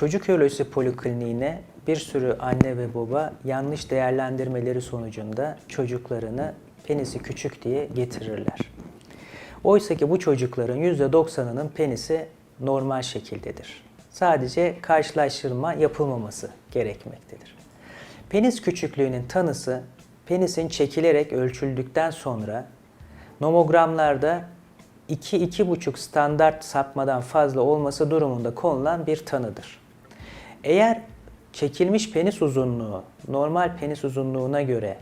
Çocuk Ürolojisi Polikliniğine bir sürü anne ve baba yanlış değerlendirmeleri sonucunda çocuklarını penisi küçük diye getirirler. Oysa ki bu çocukların %90'ının penisi normal şekildedir. Sadece karşılaştırma yapılmaması gerekmektedir. Penis küçüklüğünün tanısı penisin çekilerek ölçüldükten sonra nomogramlarda 2-2,5 standart sapmadan fazla olması durumunda konulan bir tanıdır. Eğer çekilmiş penis uzunluğu normal penis uzunluğuna göre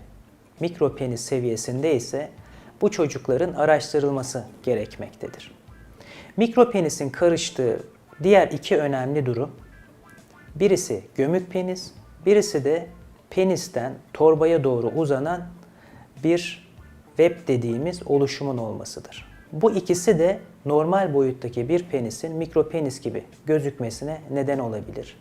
mikro penis seviyesinde ise bu çocukların araştırılması gerekmektedir. Mikro penisin karıştığı diğer iki önemli durum birisi gömük penis, birisi de penisten torbaya doğru uzanan bir web dediğimiz oluşumun olmasıdır. Bu ikisi de normal boyuttaki bir penisin mikropenis gibi gözükmesine neden olabilir.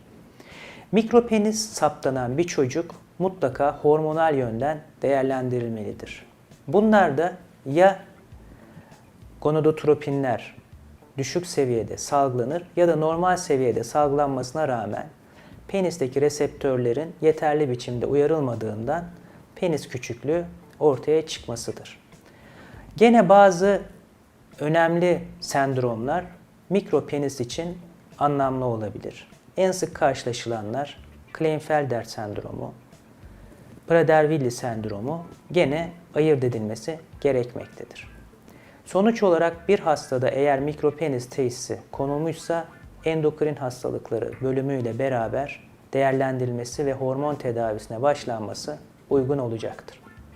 Mikropenis saptanan bir çocuk mutlaka hormonal yönden değerlendirilmelidir. Bunlar da ya gonadotropinler düşük seviyede salgılanır ya da normal seviyede salgılanmasına rağmen penisteki reseptörlerin yeterli biçimde uyarılmadığından penis küçüklüğü ortaya çıkmasıdır. Gene bazı önemli sendromlar mikropenis için anlamlı olabilir. En sık karşılaşılanlar Klinefelter sendromu, Prader-Willi sendromu gene ayırt edilmesi gerekmektedir. Sonuç olarak bir hastada eğer mikropenis teşhisi konulmuşsa endokrin hastalıkları bölümüyle beraber değerlendirilmesi ve hormon tedavisine başlanması uygun olacaktır.